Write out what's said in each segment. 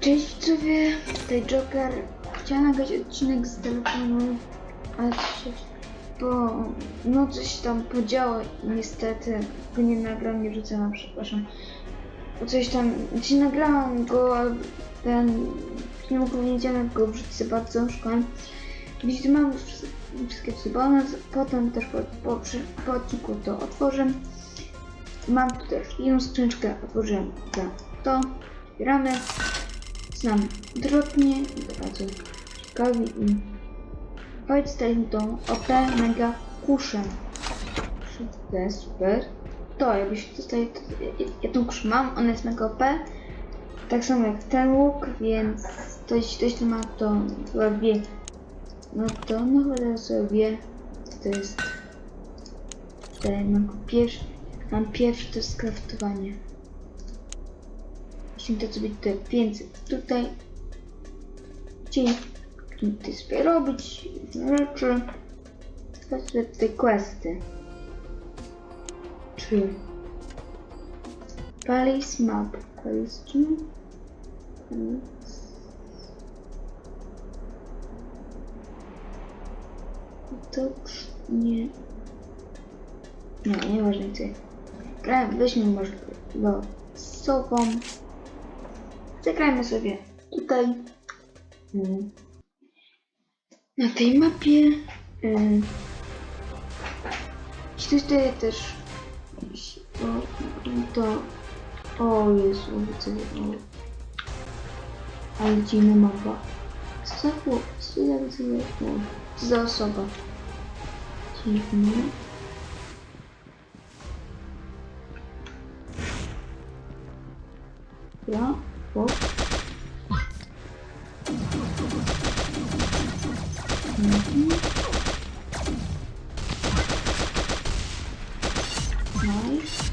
Cześć widzowie, tutaj Joker. Chciałem nagrać odcinek z telefonu, ale coś. Bo... No coś tam podziało niestety go nie nagram, nie wrzucałam, przepraszam. Bo coś tam... Gdzie nagrałam go, ten... Nie mogłem, wiedziałem go wrzucić za bardzo, szukałem. Widzicie, mam wszystkie przybony, potem też po, po, po odcinku to otworzę. Mam tu też jedną skrzyneczkę, otworzyłem za to, otwieramy. Znam drobnie i to bardzo ciekawi i chodź staliśmy tą OP mega kuszę. Super, super. To jakbyś tutaj, to, ja, tą kuszę mam, ona jest mega OP. Tak samo jak ten łuk, więc ktoś, ktoś to ma to chyba wie. No to no chyba sobie wie, to jest. Tutaj mam pierwszy, mam pierwszy to jest kraftowanie. Jeśli to sobie tutaj więcej tutaj dzień tutaj sobie robić rzeczy sobie tutaj questy. Czy Palace Map Palace czym? To nie. Nie, nieważne co. Grałem, weźmy może losową Zagrajmy sobie tutaj mm, na tej mapie. Jeśli tutaj też o, to o Jezu, widzę o, ale dziwna mapa. Co za chłop, co za widzę co za osoba. Dziwna. Ja, chłop. Mhm. Nice.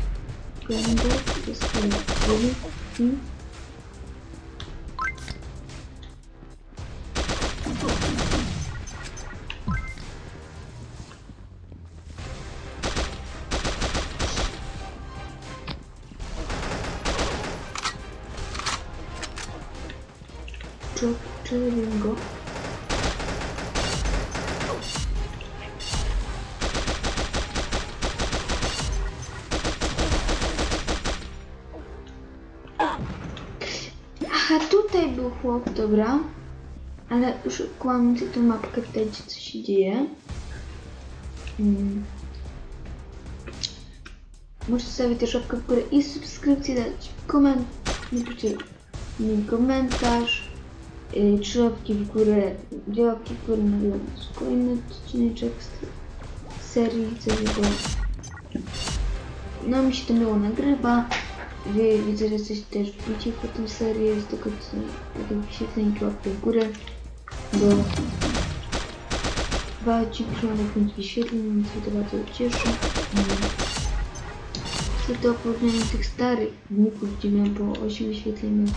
Będę zostawił i Aha, tutaj był chłop, dobra. Ale już kłamie tą mapkę, tutaj co się dzieje. Hmm. Możecie zostawić też łapkę w górę i subskrypcję, dać koment... napiszcie komentarz. Yy, trzy łapki w górę, dwie łapki w górę na kolejny odcineczek z serii, co jego... No mi się to miło nagrywa. Widzę, że jesteś też wbici po tą serię, z tego co tego wyświetleń łapkę w górę, bo dwa odcinki mam 5 wyświetleń, więc mnie to bardzo cieszy. Co do porównania tych starych filmików, gdzie miałem po 8 wyświetleń na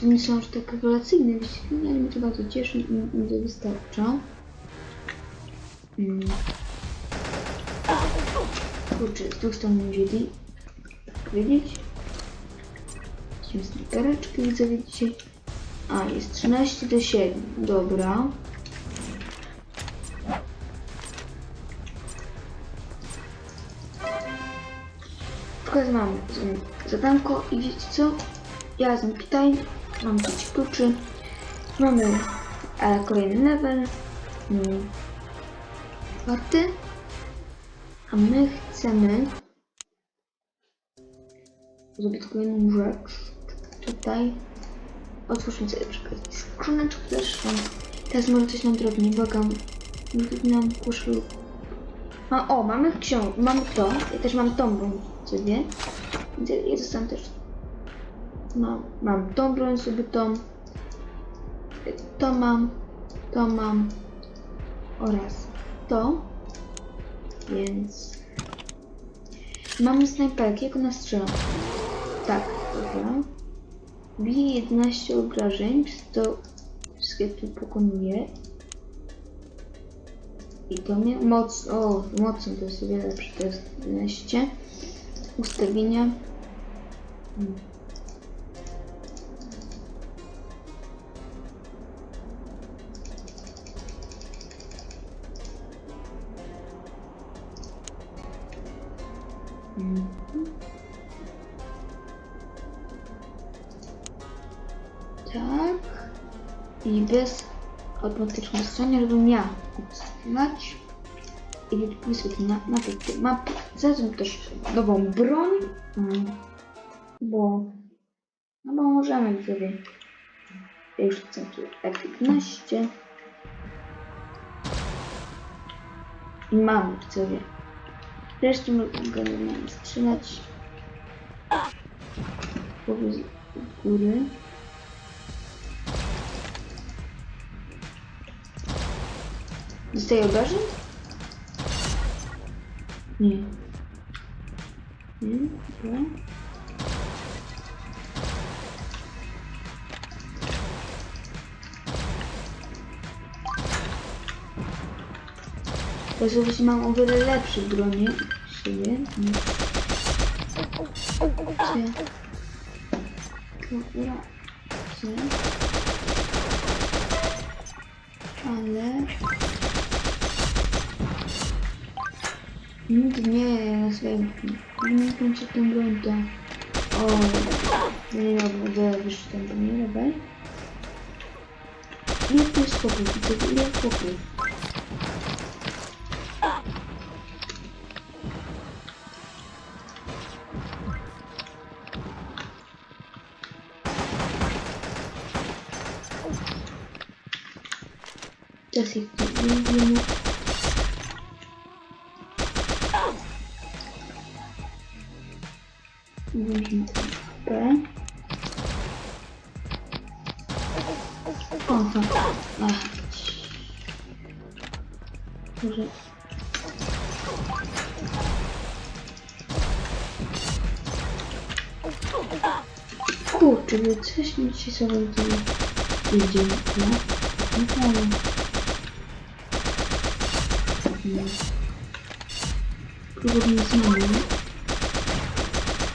to nie są aż tak rewelacyjne wyświetlenia, ale mnie to bardzo cieszy i mi to wystarcza. Mm. Kurczę, z dwóch stron nie wzięli powiedzieć. Weźmy snajpereczkę, widzę dzisiaj. A, jest 13 do 7. Dobra. Mamy z- zadanko i wiecie co? Ja jestem tutaj, mam 5 kluczy. Mamy e, kolejny level. Mm. Czwarty. A my chcemy zrobić kolejną rzecz. Tutaj otwórzmy sobie przykład skrzyneczkę też. Teraz może coś nam drobnie, błagam. Nam kuszy. A o, mamy książkę, mamy to. Ja też mam tą broń sobie. Ja, dostałem też. Mam, mam tą broń sobie tą. To mam, to mam oraz to. Więc mamy snajperki, jak ona strzela. Tak, dobra. Bije 11 obrażeń, przez to wszystkie tu pokonuje. I to mnie moc, o, mocno to jest o wiele lepsze, to jest 11. Ustawienia. Hmm. Bez automatycznego strzelania, żebym ja strzelać. I wyświetlić na, na tej mapie. Zatem też nową broń. Mm. Bo... No bo możemy sobie już takie F15 i mamy sobie wreszcie mogę normalnie strzelać powiedz z góry dostaję obrażeń? nie nie, dobra Ja sobie mam o wiele lepszy bronię siebie niż? Dobra. Ale... Nigdy nie na swoim... Nie kończę tę broń to... O, ja nie miałbym o wiele wyższy ten broń, rebel. Ile tu jest chłopów? Widzę, się sobie tu idzie, no? Wiem. No. Próbujmy znowu.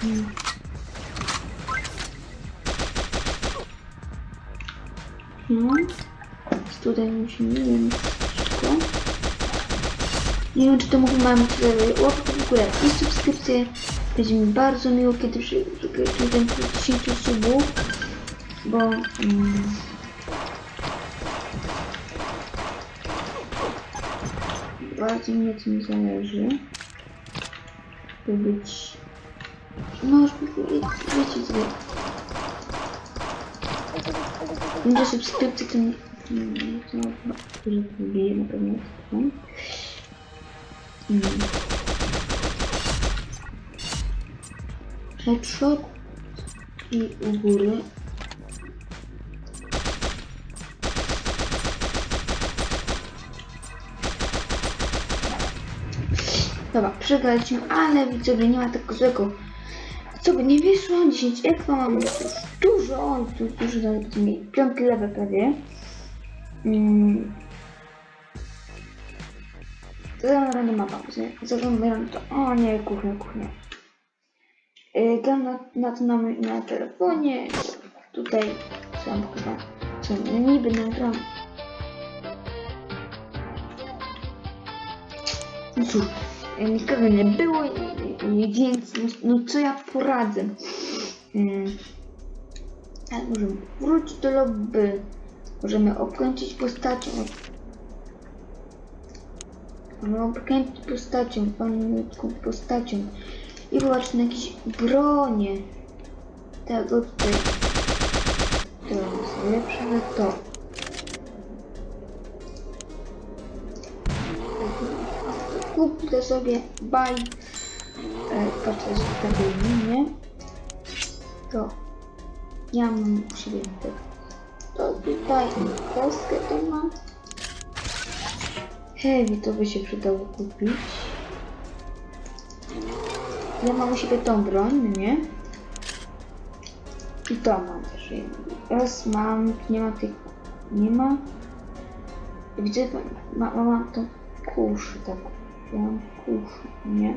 Mm. No. Tutaj musimy, wiem, szybko. Nie wiem, czy to mógł mam łapkę w górę i subskrypcję. Będzie mi bardzo miło, kiedy przy, przy ten 10 subów, bo... Mm, bardzo mi na tym zależy. By być... No, już wiecie sobie. Będzie subskrypcji, to nie... nie- To chyba, że wbiję na pewno. Mm. Headshot i u góry. Dobra, przegraliśmy, ale widzowie nie ma tego złego. Co by nie wyszło, 10 ekwa mam już dużo, dużo nawet mi piąty level prawie. Mm. Zaglądam na mapę, zaglądam to, o nie, kuchnia, kuchnia. Yy, Gram na, na to na, na telefonie, tutaj sam chyba, co niby nagram. No cóż, nikogo nie było, więc no, no co ja poradzę. Yy, ale możemy wrócić do lobby, możemy obkończyć postacią. Możemy obkończyć postacią, panutką postacią i zobaczyć na jakieś bronie. Tego tutaj. To jest lepsze to. Kupię sobie baj. E, patrzę, że stabilnie, nie? To ja mam u siebie te, to tutaj kostkę to mam. Heavy to by się przydało kupić. Ja mam u siebie tą broń, nie? I to mam też. Raz mam, nie ma tych, nie ma. Widzę, ma, ma, mam tą kuszę, tak. Kuszę, nie?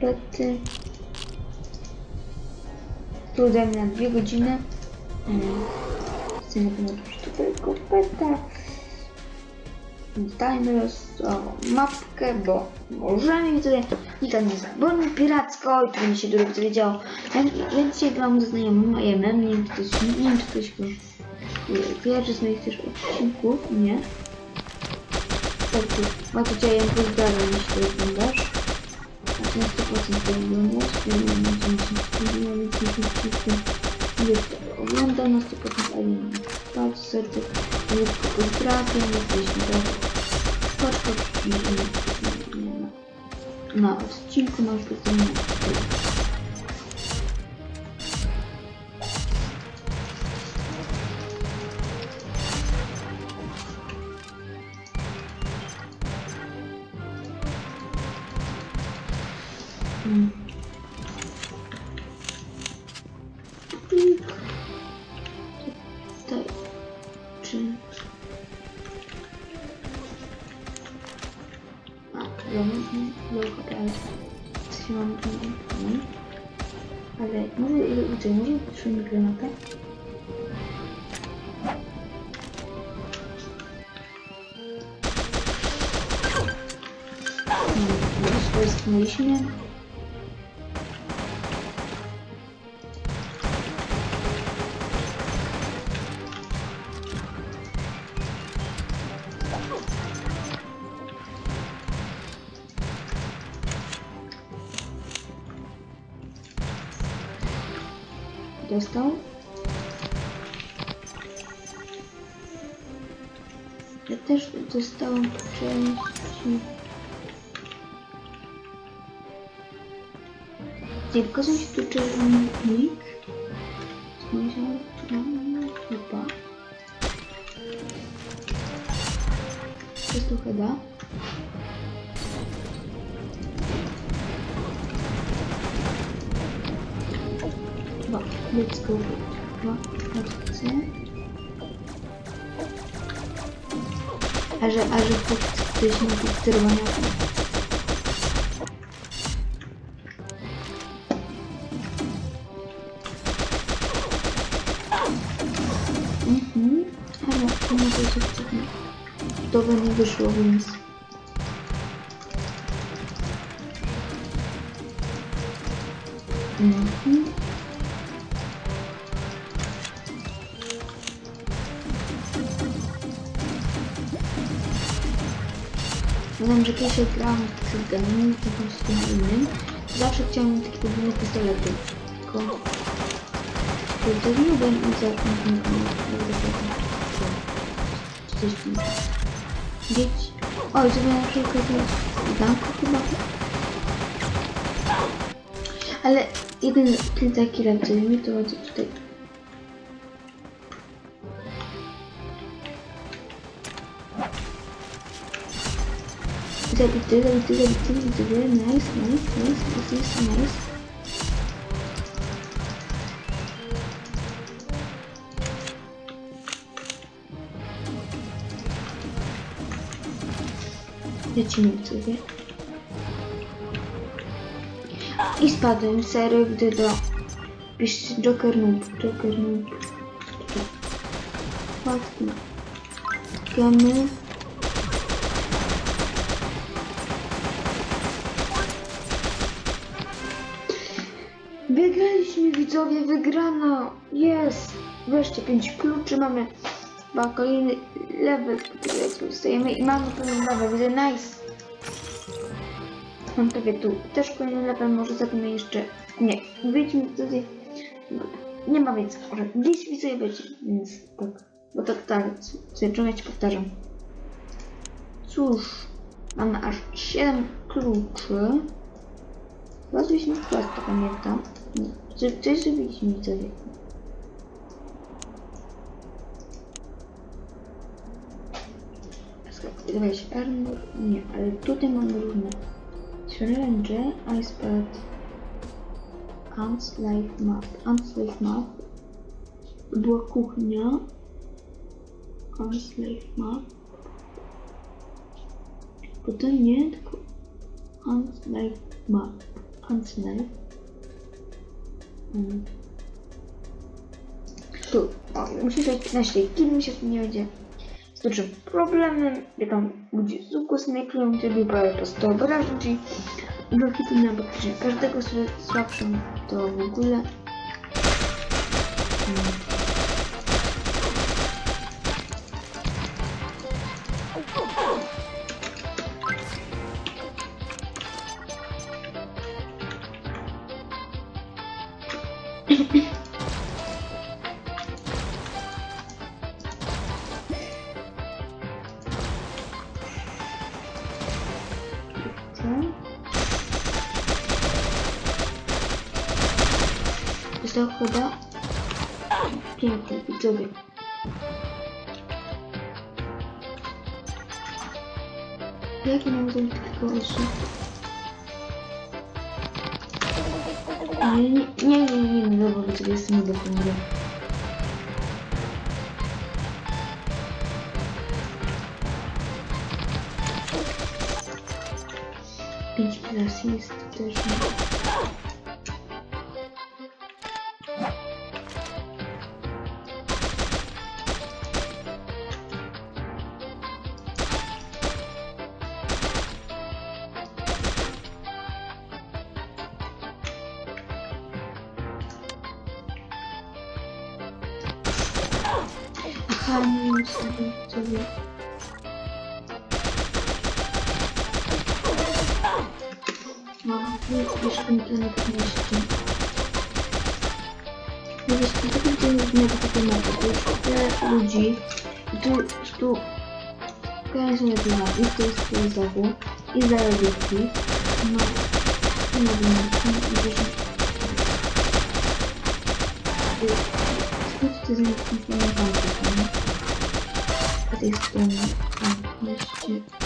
Pety. Tu dajmy na dwie godziny. Mm. Chcę na pewno tutaj kopeta. Dajmy losową mapkę, bo możemy i to nie zabroni piracko i to będzie się dużo widzowie działo. Ja, ja dzisiaj gram ze znajomym nie wiem ktoś, nie wiem czy ktoś go kojarzy z moich też odcinków, nie? Tak, tu Macie ja pozdrawiam, jeśli to oglądasz. A na 100% to oglądasz, ja nie wiem, czy mi się więc jeśli wszystko to ogląda na 100% ale nie patrz, serce, lekko pozdrawiam, jesteśmy tak. Paczka, nie, nie, nie, na, na odcinku masz specjalnie. тебе нужен что-нибудь граната? Поиск лишнее. Ja też dostałam po części. Nie pokazał się tu czerwony plik. Mam chyba. Jest chyba. Dwa, let's go. Dwa, chodźcie. A że, a że ktoś ma tu sterowania. Mhm, ale to może się wcześniej. Wiem, że kiedyś w Pixel Gaming, to na innym, zawsze chciałam mieć takie podwójne pistolety. Tylko... Byłem i za... Coś tam. Dzieci. Sobie na przykład jest banku chyba. Ale jeden ten taki lepszy mi to chodzi tutaj. Zabity, zabity, zabity, zabity, nice, nice, nice, nice, nice, nice. Lecimy sobie. I spadłem, serio, gdy do... Piszcie Joker Noob, Joker Noob. Łatwo. Gamy. Widzowie, wygrano! Jest! Wreszcie 5 kluczy mamy. Chyba kolejny level, który dostajemy i mamy pełen level, widzę, nice! Mam prawie tu też kolejny level, może zrobimy jeszcze... Nie, wyjdźmy tutaj... Nie ma więcej, może gdzieś widzę będzie, więc tak. Bo tak dalej, sobie ciągle ci powtarzam. Cóż, mamy aż 7 kluczy. Chyba quest, to pamiętam. Nie, co- coś? Zrobiliśmy widzowie. Weź armor, nie, ale tutaj mamy różne. Challenge, icepad, Ants Life Map, Ants Life Map, była kuchnia, Ants Life Map, potem nie, tylko Ants Life Map, Ants Life, hmm. tu, o, musisz dać 15, kiedy mi się tu nie będzie Znaczy problemem, jak tam ludzie z ugłosem kryją ciebie parę to 100 obrażeń, czyli dwa hity na. Każdego słabszą to w ogóle. Mm. Został chyba piękny widzowie. Jaki mam zrobić takiego osób? Nie, nie, nie, nie, nie, dobra, widzowie, jestem nie do gry. Pięć plus jest też nie. Nie wiem sobie, sobie. No, to nie podnieście. No wiesz, to tylko to jest mega takie mapy, to jest tyle ludzi i tu, tu kolejne są jakieś mapy, to jest to zawu i zarodówki. No, nie wiem, nie wiem, Skąd sizin için sonra kalacak. Yani. 8, 10, 15, 7.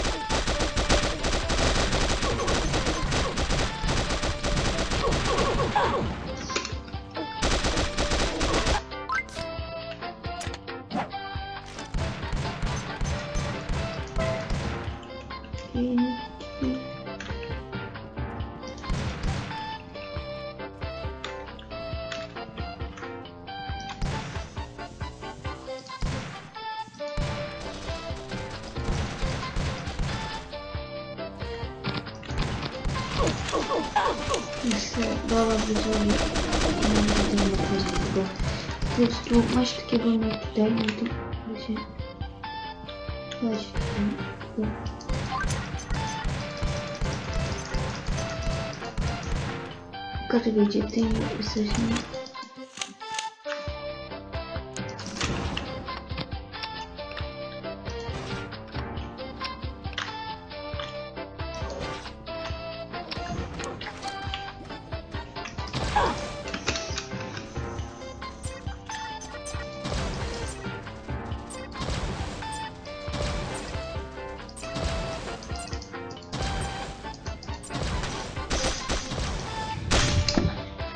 слова обзоры. Плюс ту матч таки был на Китае, не то. Значит, как видите, ты совсем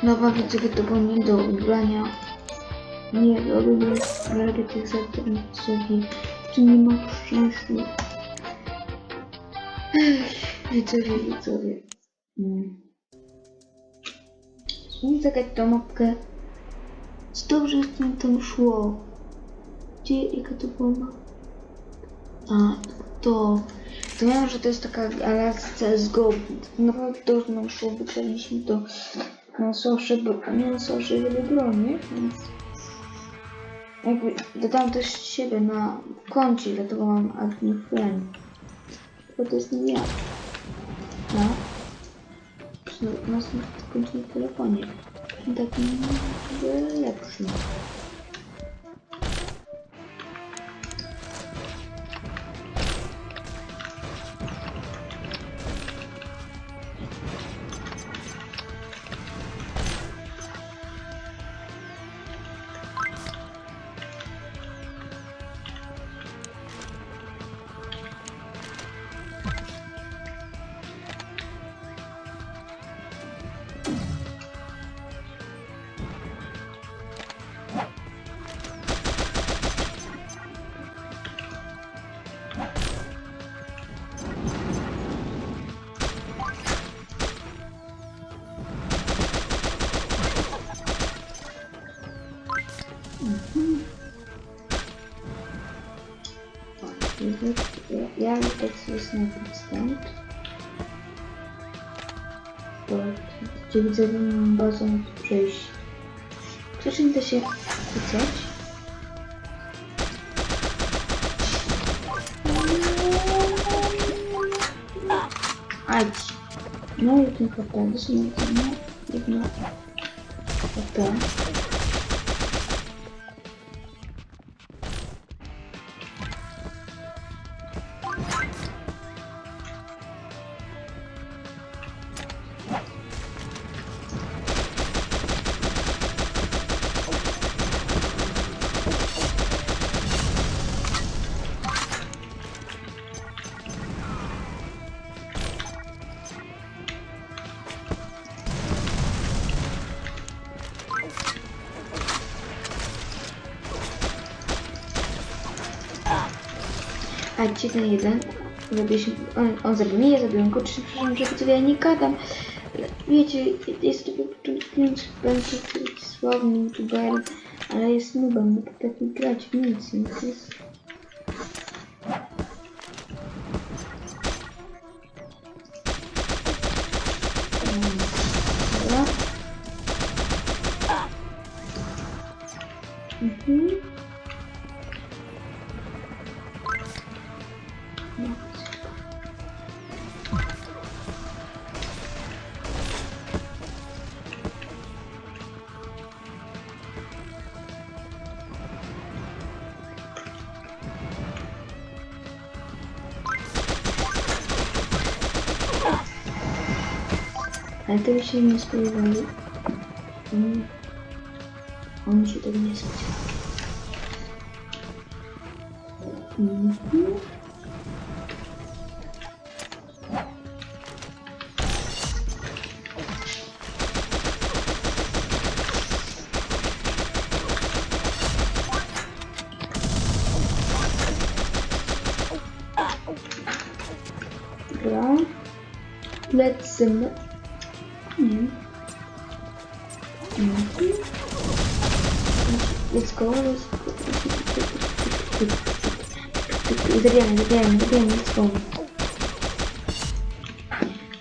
Nowa widzowie to było nie do ubrania. Nie robię radę tych zadań sobie. Tu nie ma szczęścia. Widzowie, widzowie. Mm. Spróbuj zagrać tą mapkę. Co dobrze z tym tam szło? Gdzie, jaka to była? A, to... To wiem, że to jest taka galaksja CSGO. Naprawdę dobrze nam szło, wygraliśmy to sosze, bo nie na sosze wiele broni, więc jakby dodam też siebie na koncie, dlatego mam add new friend. Bo to jest nie ja. No. Na następnym koncie na telefonie. Takim jakby lepszym. Tak sobie snajpić stąd. Bo gdzie widzę bazą tu przejść. Ktoś mi da się kucać? Ać. No i ten HP, dosłownie jedno, jedno HP. A gdzie ten jeden? Zrobiliśmy, on, on zabił mnie, ja zabiłem go, czy przepraszam, że widzę, ja nie gadam. Wiecie, jest to początkujący będzie sławny youtuber, ale jest nubem, nie potrafi grać w nic, więc jest... Ale tego się nie spodziewali. Mm. Oni się tego nie spodziewali. Zabijamy, zabijamy, zabijamy, let's go.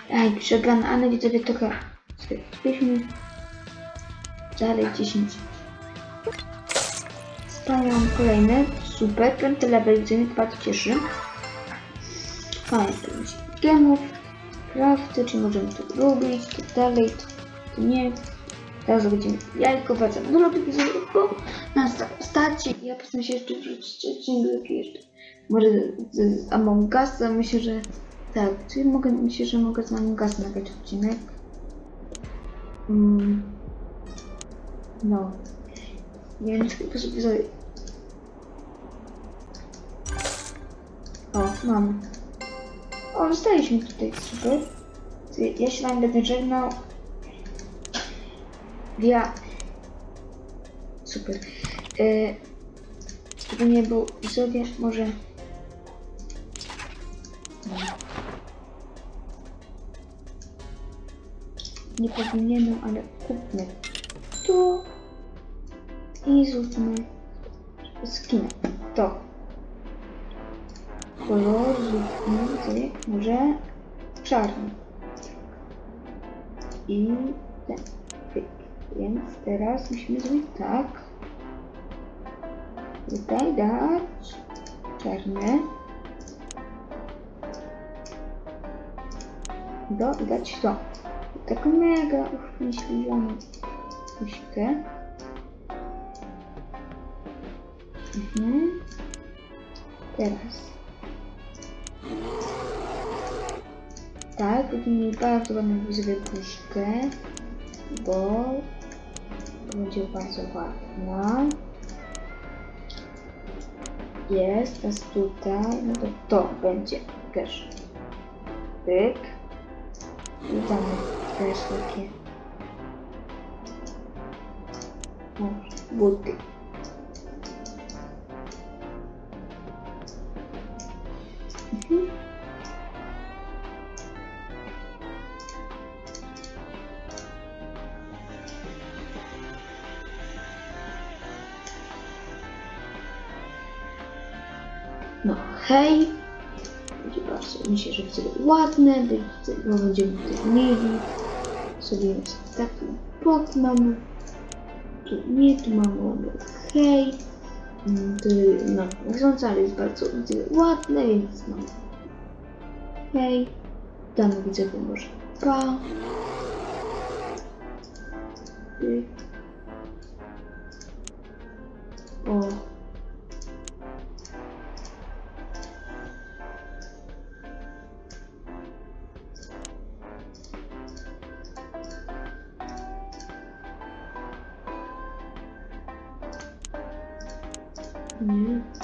Ej, przegrana, ale widzowie trochę skupiliśmy. Dalej 10. Wspaniały kolejny, super, piąty level, widzę, mnie to bardzo cieszy. Tu gemów, crafty, czy możemy to robić, tak dalej, to, to nie. Teraz będziemy jajko, wracamy do lobby bo na sta- stacji. Ja postaram się jeszcze wrzucić odcinek jeszcze. Może z, z Among Usa, myślę, że tak, czyli mogę, myślę, że mogę z Among Usa nagrać odcinek. Mm. No. Więc po prostu sobie... O, mam. O, zostaliśmy tutaj, super. Ja się wam będę żegnał. Ja... Super. E, żeby nie było widzowie, może... Nie powinienem, ale kupmy tu i zróbmy skin. To. Kolor zróbmy może czarny. I ten. Więc teraz musimy zrobić tak. Tutaj dać czarne. Do i dać to. Taką mega uszczęśliwioną puśkę. Mhm. Teraz. Tak, mieli bardzo ładną puszkę, bo będzie bardzo ładna. Jest, teraz tutaj, no to to będzie też. Pyk. I tam też takie o, buty. Mhm. No, hej. Ładne, bo będziemy tutaj mieli sobie taki bok mamy. Tu nie, tu mamy hej. Mm, Tu, no, wiąza, ale jest bardzo ładne, więc mamy hej. Tam widzę, że może pa. O. 嗯。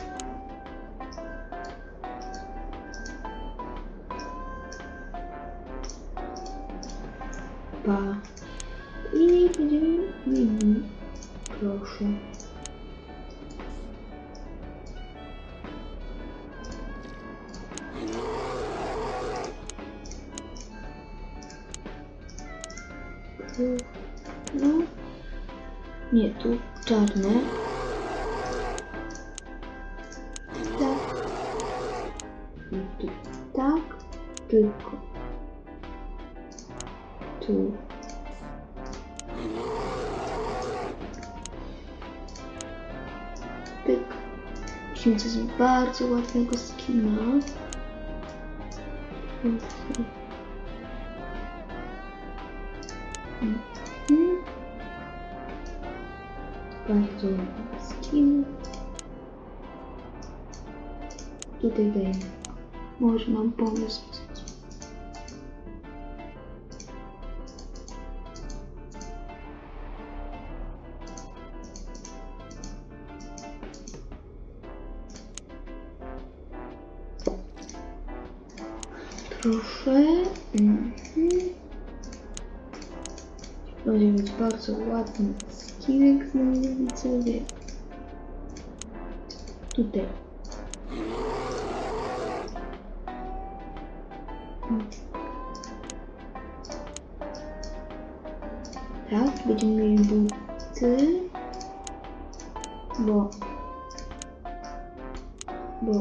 Pyk. Musimy coś bardzo ładnego skina. Bardzo ładny skin. Tutaj dajemy. Może mam pomysł. Tutaj. Mm. Tak, będziemy mieli buty. Bo. Bo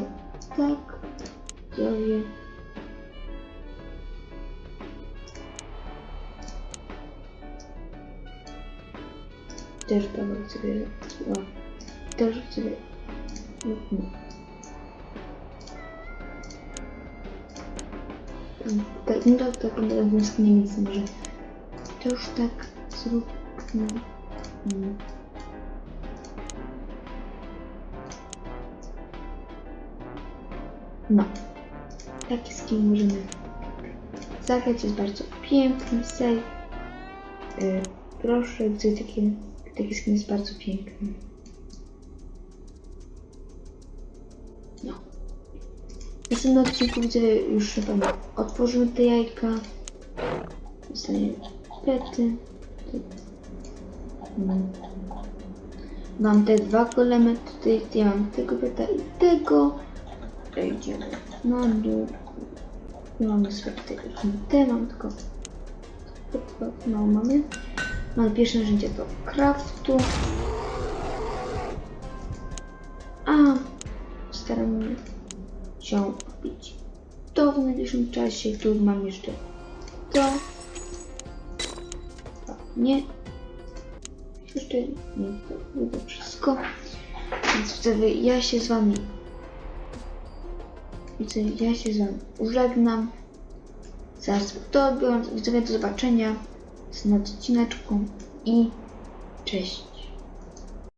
tak. Widzowie. Też Paweł sobie o, też sobie mhm. Mm, tak, no tak, tak, no tak, więc nie nic może. To już tak zrób. Mm. Mm. No. Taki skin możemy zagrać. Jest bardzo piękny, safe. Yy, proszę, widzę takie, taki skin jest bardzo piękny. W następnym odcinku widzę już na pewno otworzymy te jajka. Dostaniemy pety. Mam te dwa golemy, tutaj ja mam tego peta i tego. Idziemy na dół. Nie mamy sobie tutaj te, mam tylko mało mamy. Mamy pierwsze narzędzie do craftu. A staramy się kupić to w najbliższym czasie. Tu mam jeszcze to. to nie. Jeszcze nie, to wszystko. Więc wtedy ja się z wami widzę, ja się z wami użegnam. Zaraz to biorąc, widzowie do zobaczenia następnym odcineczku i cześć.